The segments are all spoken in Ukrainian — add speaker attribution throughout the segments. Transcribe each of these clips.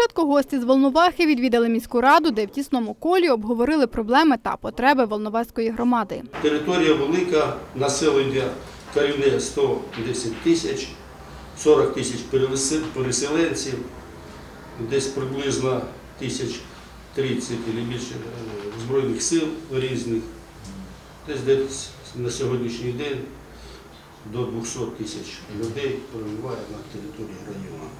Speaker 1: Спочатку гості з Волновахи відвідали міську раду, де в тісному колі обговорили проблеми та потреби Волноваської громади.
Speaker 2: Територія велика, населення корінне 110 тисяч, 40 тисяч переселенців, десь приблизно тисяч 30 або більше е, збройних сил різних. Десь десь на сьогоднішній день до 200 тисяч людей перебуває на території району.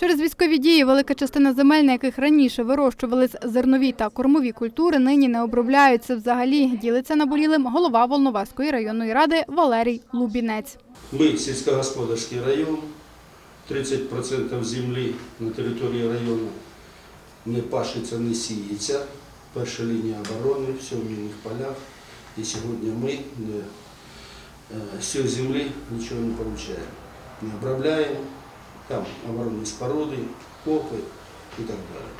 Speaker 1: Через військові дії велика частина земель, на яких раніше вирощувались зернові та кормові культури, нині не обробляються взагалі. Ділиться наболілим голова Волноваської районної ради Валерій Лубінець.
Speaker 2: Ми сільськогосподарський район, 30% землі на території району не пашиться, не сіється. Перша лінія оборони, все в мінних полях. І сьогодні ми не, е, з цієї землі нічого не отримуємо. Не обробляємо, там оборонні споруди, копи і так далі.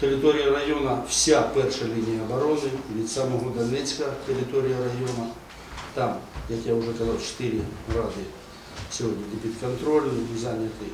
Speaker 2: Територія району, вся перша лінія оборони, від самого Донецька територія району. Там, як я вже казав, чотири ради сьогодні підконтрольні, зайняті.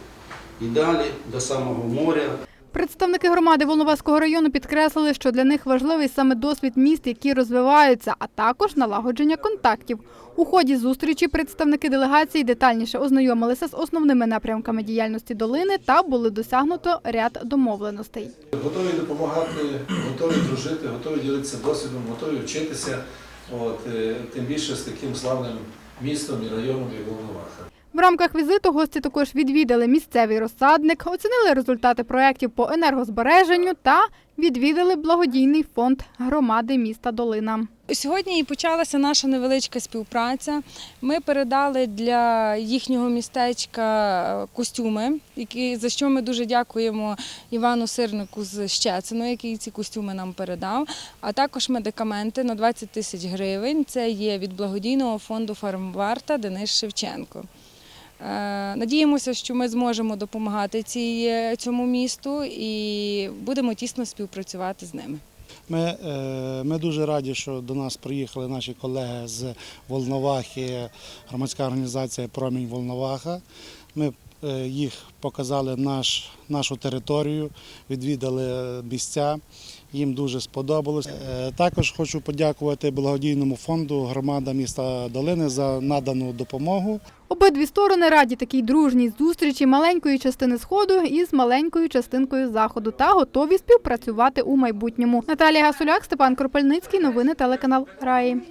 Speaker 2: І далі до самого моря.
Speaker 1: Представники громади Волноваського району підкреслили, що для них важливий саме досвід міст, які розвиваються, а також налагодження контактів. У ході зустрічі представники делегації детальніше ознайомилися з основними напрямками діяльності долини та були досягнуто ряд домовленостей.
Speaker 3: Готові допомагати, готові дружити, готові ділитися досвідом, готові вчитися. От, е, тим більше з таким славним містом і районом, як Волноваха.
Speaker 1: В рамках візиту гості також відвідали місцевий розсадник, оцінили результати проєктів по енергозбереженню та відвідали благодійний фонд громади міста Долина.
Speaker 4: Сьогодні і почалася наша невеличка співпраця. Ми передали для їхнього містечка костюми, які, за що ми дуже дякуємо Івану Сирнику з Щецину, який ці костюми нам передав, а також медикаменти на 20 тисяч гривень. Це є від благодійного фонду Фармварта Денис Шевченко. Е, Надіємося, що ми зможемо допомагати цій, цьому місту і будемо тісно співпрацювати з ними.
Speaker 5: Ми, е, ми дуже раді, що до нас приїхали наші колеги з Волновахи, громадська організація Промінь Волноваха. Ми е, їх показали наш, нашу територію, відвідали місця. Їм дуже сподобалось. Е, Також хочу подякувати благодійному фонду громада міста Долини за надану допомогу.
Speaker 1: Обидві сторони раді такій дружній зустрічі маленької частини сходу із маленькою частинкою заходу та готові співпрацювати у майбутньому. Наталія Гасуляк, Степан Кропельницький. Новини телеканал Раї.